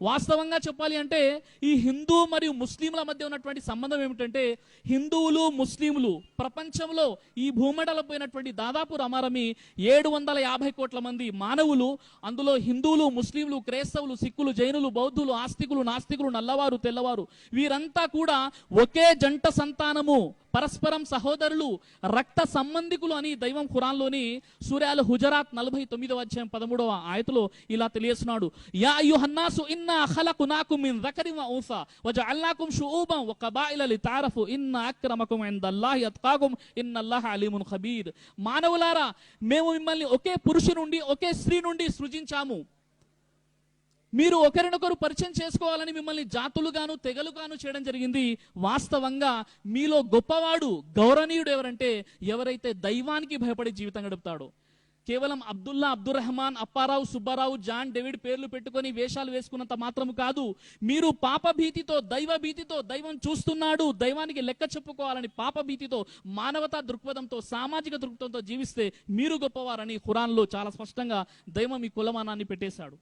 వాస్తవంగా చెప్పాలి అంటే ఈ హిందూ మరియు ముస్లింల మధ్య ఉన్నటువంటి సంబంధం ఏమిటంటే హిందువులు ముస్లింలు ప్రపంచంలో ఈ భూమండల పోయినటువంటి దాదాపు రమారమి ఏడు వందల యాభై కోట్ల మంది మానవులు అందులో హిందువులు ముస్లింలు క్రైస్తవులు సిక్కులు జైనులు బౌద్ధులు ఆస్తికులు నాస్తికులు నల్లవారు తెల్లవారు వీరంతా కూడా ఒకే జంట సంతానము పరస్పరం సహోదరులు రక్త సంబంధికులు అని దైవం ఖురాన్లోని సూర్యాల హుజరాత్ నలభై తొమ్మిదవ అధ్యాయం పదమూడవ ఆయతలో ఇలా తెలియస్తున్నాడు యా అయ్యుహన్నాసు ఇన్నా నాకు మిన్ రకరి వ వజ అల్లాకుం షుఊబం ఒక బాయిలలి లితారఫు ఇన్న అక్రమకుం ఇందల్లాహి అత్కాకుం ఇన్నల్లాహ అలీమున్ ఖబీర్. మానవులారా మేము మిమ్మల్ని ఒకే పురుషు నుండి ఒకే స్త్రీ నుండి సృజించాము. మీరు ఒకరినొకరు పరిచయం చేసుకోవాలని మిమ్మల్ని జాతులుగాను తెగలుగాను చేయడం జరిగింది. వాస్తవంగా మీలో గొప్పవాడు గౌరవనీయుడు ఎవరంటే ఎవరైతే దైవానికి భయపడి జీవితం గడుపుతాడో. కేవలం అబ్దుల్లా అబ్దుల్ రెహమాన్ అప్పారావు సుబ్బారావు జాన్ డేవిడ్ పేర్లు పెట్టుకొని వేషాలు వేసుకున్నంత మాత్రం కాదు. మీరు పాప భీతితో దైవ భీతితో దైవం చూస్తున్నాడు దైవానికి లెక్క చెప్పుకోవాలని పాప భీతితో మానవతా దృక్పథంతో సామాజిక దృక్పథంతో జీవిస్తే మీరు గొప్పవారని ఖురాన్లో చాలా స్పష్టంగా దైవం ఈ కులమానాన్ని పెట్టేశాడు.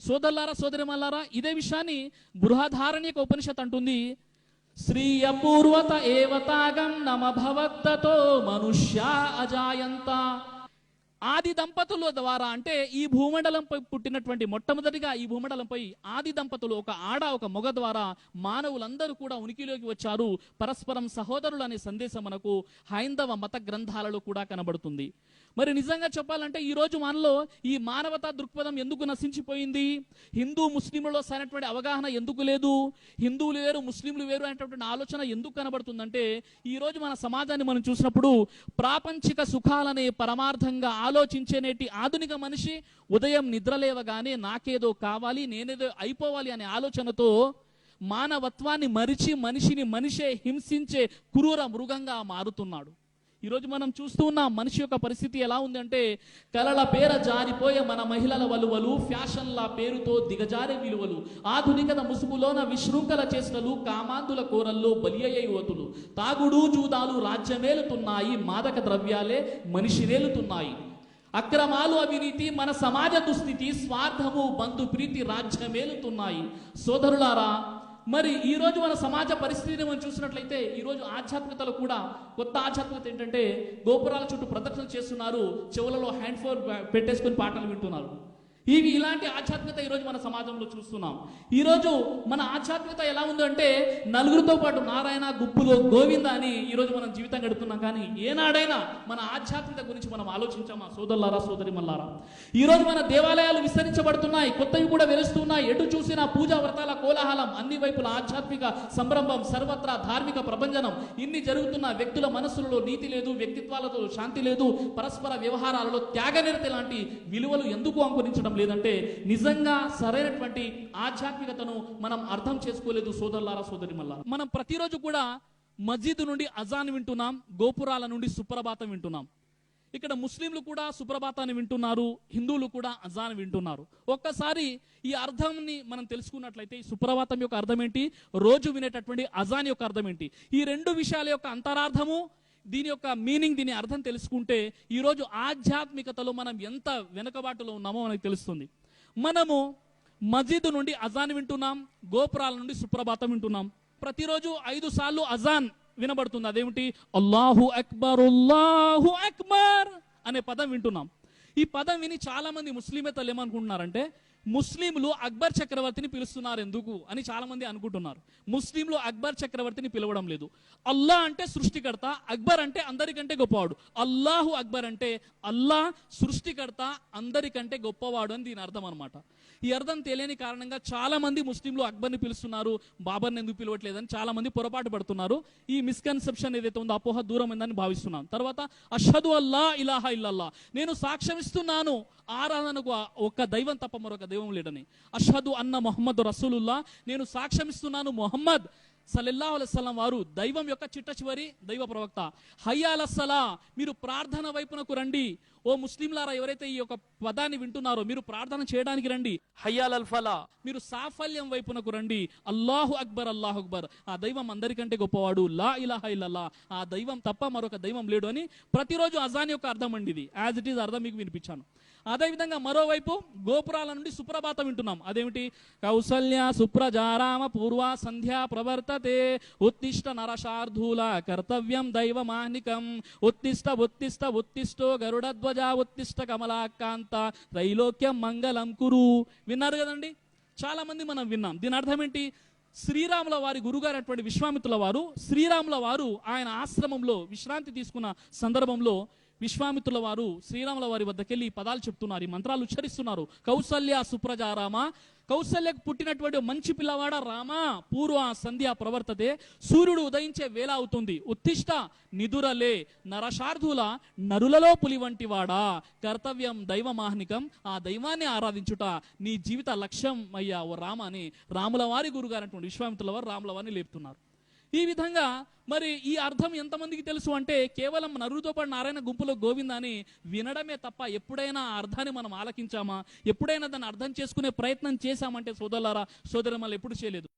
సోదరులారా సోదరిమల్లారా ఇదే విషయాన్ని బృహధారణ్యక ఉపనిషత్ అంటుంది. శ్రీయ పూర్వత ఏవతాగం నమ భవక్తతో మనుష్య అజాయంత. ఆది దంపతుల ద్వారా అంటే ఈ భూమండలంపై పుట్టినటువంటి మొట్టమొదటిగా ఈ భూమండలంపై ఆది దంపతులు ఒక ఆడ ఒక మొగ ద్వారా మానవులందరూ కూడా ఉనికిలోకి వచ్చారు. పరస్పరం సహోదరులు అనే సందేశం మనకు హైందవ మత గ్రంథాలలో కూడా కనబడుతుంది. మరి నిజంగా చెప్పాలంటే ఈ రోజు మనలో ఈ మానవతా దృక్పథం ఎందుకు నశించిపోయింది? హిందూ ముస్లింలలో సరైనటువంటి అవగాహన ఎందుకు లేదు? హిందువులు వేరు ముస్లింలు వేరు అనేటటువంటి ఆలోచన ఎందుకు కనబడుతుందంటే ఈ రోజు మన సమాజాన్ని మనం చూసినప్పుడు ప్రాపంచిక సుఖాలనే పరమార్థంగా ఆలోచించేనేటి ఆధునిక మనిషి ఉదయం నిద్రలేవగానే నాకేదో కావాలి నేనేదో అయిపోవాలి అనే ఆలోచనతో మానవత్వాన్ని మరిచి మనిషిని మనిషే హింసించే క్రూర మృగంగా మారుతున్నాడు. ఈరోజు మనం చూస్తూ ఉన్న మనిషి యొక్క పరిస్థితి ఎలా ఉందంటే కలల పేర జారిపోయే మన మహిళల వలువలు ఫ్యాషన్ల పేరుతో దిగజారే విలువలు ఆధునికత ముసుగులోన విశృంఖల చేష్టలు కామాంధుల కోరల్లో బలి అయ్యే యువతులు తాగుడు జూదాలు రాజ్యమేలుతున్నాయి మాదక ద్రవ్యాలే మనిషినేలుతున్నాయి అక్రమాలు అవినీతి మన సమాజ దుస్థితి స్వార్థము బంధు ప్రీతి రాజ్యమేలుతున్నాయి సోదరులారా మరి ఈరోజు మన సమాజ పరిస్థితిని మనం చూసినట్లయితే ఈ రోజు ఆధ్యాత్మికతలో కూడా కొత్త ఆధ్యాత్మికత ఏంటంటే గోపురాల చుట్టూ ప్రదర్శన చేస్తున్నారు. చెవులలో హ్యాండ్ ఫోన్ పెట్టేసుకొని పాటలు వింటున్నారు. ఇవి ఇలాంటి ఆధ్యాత్మికత ఈ రోజు మన సమాజంలో చూస్తున్నాం. ఈ రోజు మన ఆధ్యాత్మికత ఎలా ఉందంటే నలుగురితో పాటు నారాయణ గుప్పులో గోవింద అని ఈ రోజు మనం జీవితం గడుపుతున్నాం. కానీ ఏనాడైనా మన ఆధ్యాత్మికత గురించి మనం ఆలోచించామా? సోదరులారా సోదరి మల్లారా ఈ రోజు మన దేవాలయాలు విస్తరించబడుతున్నాయి. కొత్తవి కూడా వెలుస్తున్నాయి ఎటు చూసినా పూజా వ్రతాల కోలాహలం అన్ని వైపుల ఆధ్యాత్మిక సంరంభం సర్వత్రా ధార్మిక ప్రపంచనం ఇన్ని జరుగుతున్న వ్యక్తుల మనస్సులలో నీతి లేదు వ్యక్తిత్వాలతో శాంతి లేదు పరస్పర వ్యవహారాలలో త్యాగనిరత లాంటి విలువలు ఎందుకు అంకురించడం లేదంటే నిజంగా సరైనటువంటి ఆధ్యాత్మికతను మనం అర్థం చేసుకోలేదు సోదరులారా సోదరి మనం ప్రతిరోజు కూడా మస్జిద్ నుండి అజాన్ వింటున్నాం గోపురాల నుండి సుప్రభాతం వింటున్నాం. ఇక్కడ ముస్లింలు కూడా సుప్రభాతాన్ని వింటున్నారు హిందువులు కూడా అజాన్ వింటున్నారు. ఒక్కసారి ఈ అర్థంని మనం తెలుసుకున్నట్లయితే ఈ సుప్రభాతం యొక్క అర్థం ఏంటి రోజు వినేటటువంటి అజాన్ యొక్క అర్థం ఏంటి? ఈ రెండు విషయాల యొక్క అంతరార్థము దీని యొక్క మీనింగ్ దీని అర్థం తెలుసుకుంటే ఈరోజు ఆధ్యాత్మికతలో మనం ఎంత వెనుకబాటులో ఉన్నామో మనకు తెలుస్తుంది. మనము మసీదు నుండి అజాన్ వింటున్నాం గోపురాల నుండి సుప్రభాతం వింటున్నాం. ప్రతిరోజు ఐదు సార్లు అజాన్ వినబడుతుంది. అదేమిటి? అల్లాహు అక్బర్ అల్లాహు అక్బర్ అనే పదం వింటున్నాం. ఈ పదం విని చాలా మంది ముస్లిమేతలు ఏమనుకుంటున్నారంటే ముస్లింలు అక్బర్ చక్రవర్తిని పిలుస్తున్నారు ఎందుకు అని చాలా మంది అనుకుంటున్నారు. ముస్లింలు అక్బర్ చక్రవర్తిని పిలవడం లేదు. అల్లా అంటే సృష్టికర్త అక్బర్ అంటే అందరికంటే గొప్పవాడు. అల్లాహు అక్బర్ అంటే అల్లా సృష్టికర్త అందరికంటే గొప్పవాడు అని దీని అర్థం అనమాట ఈ అర్థం తెలియని కారణంగా చాలా మంది ముస్లింలు అక్బర్ని పిలుస్తున్నారు బాబర్ని ఎందుకు పిలవట్లేదని చాలా మంది పొరపాటు పడుతున్నారు. ఈ మిస్కన్సెప్షన్ ఏదైతే ఉందో అపోహ దూరం ఉందని భావిస్తున్నాను. తర్వాత అషదు అల్లా ఇలాహా ఇల్లల్లా. నేను సాక్ష్యమిస్తున్నాను. ఆరాధనకు ఒక ఒక్క దైవం తప్ప మరొక దైవం లేడని అషదు అన్న మొహమ్మద్ రసూలుల్లా నేను సాక్ష్యమిస్తున్నాను మొహమ్మద్ సల్లల్లాహు అలైస్లం వారు దైవం యొక్క చిట్ట చివరి దైవ ప్రవక్త. హయ్యాలస్సలా మీరు ప్రార్థన వైపునకు రండి. ఓ ముస్లింలారా ఎవరైతే ఈ యొక్క పదాన్ని వింటున్నారో మీరు ప్రార్థన చేయడానికి రండి. హయ్యాల్ అల్ ఫలా. మీరు సాఫల్యం వైపునకు రండి. అల్లాహు అక్బర్ అల్లాహు అక్బర్. ఆ దైవం అందరికంటే గొప్పవాడు. లా ఇలాహ ఇల్లల్లా ఆ దైవం తప్ప మరొక దైవం లేడు అని ప్రతిరోజు అజాన్ యొక్క అర్థం అండి ఇది. యాజ్ ఇట్ ఈస్ అర్థం మీకు వినిపించాను. అదేవిధంగా మరోవైపు గోపురాల నుండి సుప్రభాతం వింటున్నాం. అదేమిటి? కౌసల్య సుప్రజారామ పూర్వ సంధ్యా ప్రవర్తతే. ఉత్తిష్ట నరశార్ధూల కర్తవ్యం దైవమాహ్నికం. ఉత్తిష్ట ఉత్తిష్ట ఉత్తిష్టో గరుడధ్వజ ఉత్తిష్ట కమలాకాంత త్రైలోక్యం మంగళం కురు. విన్నారు కదండి? చాలా మంది మనం విన్నాం. దీని అర్థం ఏంటి? శ్రీరాముల వారి గురుగారు అటువంటి విశ్వామిత్రుల వారు శ్రీరాముల వారు ఆయన ఆశ్రమంలో విశ్రాంతి తీసుకున్న సందర్భంలో విశ్వామిత్రుల వారు శ్రీరాముల వారి వద్దకెళ్ళి వెళ్ళి పదాలు చెప్తున్నారు ఈ మంత్రాలు ఉచ్చరిస్తున్నారు. కౌసల్య సుప్రజారామ కౌసల్యకు పుట్టినటువంటి మంచి పిల్లవాడ రామ. పూర్వ సంధ్య ప్రవర్తతే సూర్యుడు ఉదయించే వేళ అవుతుంది. ఉత్తిష్ట నిధురలే నరశార్ధుల నరులలో పులి వంటి వాడా కర్తవ్యం దైవమాహ్నికం. ఆ దైవాన్ని ఆరాధించుట నీ జీవిత లక్ష్యం అయ్యా ఓ రామ అని రాముల వారి గురుగారటువంటి విశ్వామిత్రుల వారు రాముల వారిని లేపుతున్నారు. ఈ విధంగా మరి ఈ అర్థం ఎంతమందికి తెలుసు అంటే కేవలం నరుతో పాటు నారాయణ గుంపులో గోవింద అని వినడమే తప్ప ఎప్పుడైనా ఆ అర్థాన్ని మనం ఆలకించామా? ఎప్పుడైనా దాన్ని అర్థం చేసుకునే ప్రయత్నం చేశామంటే సోదరులారా సోదరమ్మలు ఎప్పుడు చేయలేదు.